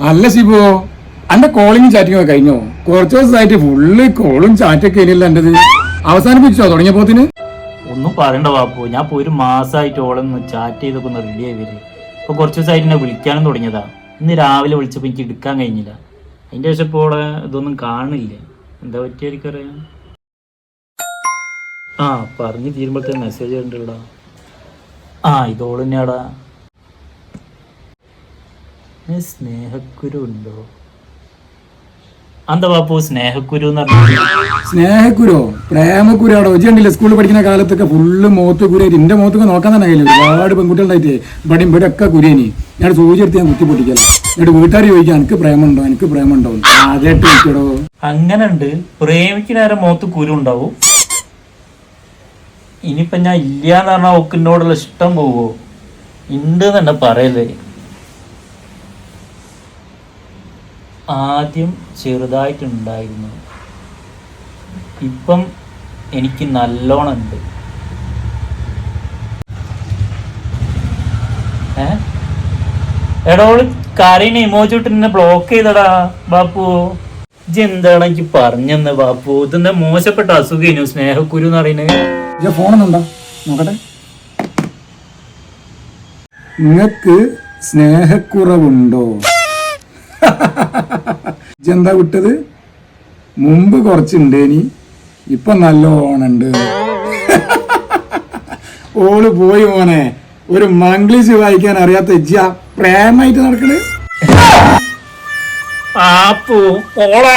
അല്ല ശിവോ അന്റെ കോളിംഗ് ഒക്കെ കഴിഞ്ഞോ? കുറച്ചു ദിവസമായിട്ട് ഫുള്ള് കോളും ചാറ്റൊക്കെ ഇനിയല്ല എന്റേത് അവസാനിപ്പിച്ചോ തുടങ്ങിയ തുടങ്ങിയപ്പോത്തിന്? ഒന്നും പറയണ്ട ബാപ്പു ഞാൻ ഇപ്പോൾ ഒരു മാസമായിട്ട് ഓളൊന്ന് ചാറ്റ് ചെയ്തൊക്കെ ഒന്ന് റെഡി ആയി വരും ഇപ്പോൾ കുറച്ച് ദിവസമായിട്ട് എന്നെ വിളിക്കാനും തുടങ്ങിയതാ. ഇന്ന് രാവിലെ വിളിച്ചപ്പോൾ എനിക്ക് എടുക്കാൻ കഴിഞ്ഞില്ല. അതിന്റെ ശേഷം ഇപ്പോൾ ഓളെ ഇതൊന്നും കാണില്ല എന്താ പറ്റിയായിരിക്കും അറിയാം ആ പറഞ്ഞു തീരുമ്പോഴത്തെ മെസ്സേജ് കണ്ടിടാ ആ ഇതോൾ തന്നെയാടാ. ഏ, സ്നേഹക്കുരു ഉണ്ടോ എന്താ ബാപ്പു സ്നേഹക്കുരു എന്ന് പറഞ്ഞു? സ്നേഹക്കുരോ പ്രേമക്കുരാടോ ഉച്ചണ്ടില്ലേ സ്കൂളിൽ പഠിക്കുന്ന കാലത്തൊക്കെ ഫുള്ള് മോത്ത് കുരു എന്റെ മോത്തൊക്കെ നോക്കാൻ തന്നെ കഴിയില്ല ഒരുപാട് പെൺകുട്ടികളുണ്ടായിട്ട്. ഇവിടെ ഇവിടെ ഒക്കെ കുരേനി ഞാൻ സൂചിയെടുത്ത് ഞാൻ കുത്തി പൊട്ടിക്കല എന്നിട്ട് വീട്ടുകാർ ചോദിക്കാം എനിക്ക് പ്രേമുണ്ടോ? എനിക്ക് പ്രേമുണ്ടോ? ആദ്യമായിട്ട് ചോദിക്കടോ അങ്ങനെ ഉണ്ട് പ്രേമിക്കുന്ന മുഖത്ത് കുരു ഉണ്ടാവും. ഇനിയിപ്പൊ ഞാൻ ഇല്ലാന്ന് പറഞ്ഞാൽ ഒക്കിനോടുള്ള ഇഷ്ടം പോവോ? ഉണ്ട് തന്നെ പറയല്ലേ. ആദ്യം ചെറുതായിട്ടുണ്ടായിരുന്നു. ഇപ്പം എനിക്ക് നല്ലോണമുണ്ട്. ഏ? എടാ ഓൾ കരയിന് ഇമോജി ബ്ലോക്ക് ചെയ്തടാ ബാപ്പു. ഇജ് എന്താണ് എനിക്ക് പറഞ്ഞെന്ന് ബാപ്പു? ഇതെന്താ മോശപ്പെട്ട അസുഖേനു സ്നേഹക്കുരു എന്ന് പറയുന്നത്? ഫോണൊന്നുണ്ടോ നിങ്ങക്ക് സ്നേഹക്കുറവുണ്ടോ? ഇജ്ജെന്താ വിട്ടത്? മുമ്പ് കുറച്ചുണ്ട് കുറച്ചുണ്ടേനി ഇപ്പൊ നല്ല ഓണുണ്ട് ഓൾ പോയി മോനെ ഒരു മംഗ്ലീഷ് വായിക്കാൻ അറിയാത്ത ഇജ്ജ പ്രേമായിട്ട് നടക്കണേ. ആപ്പു ഓളാ.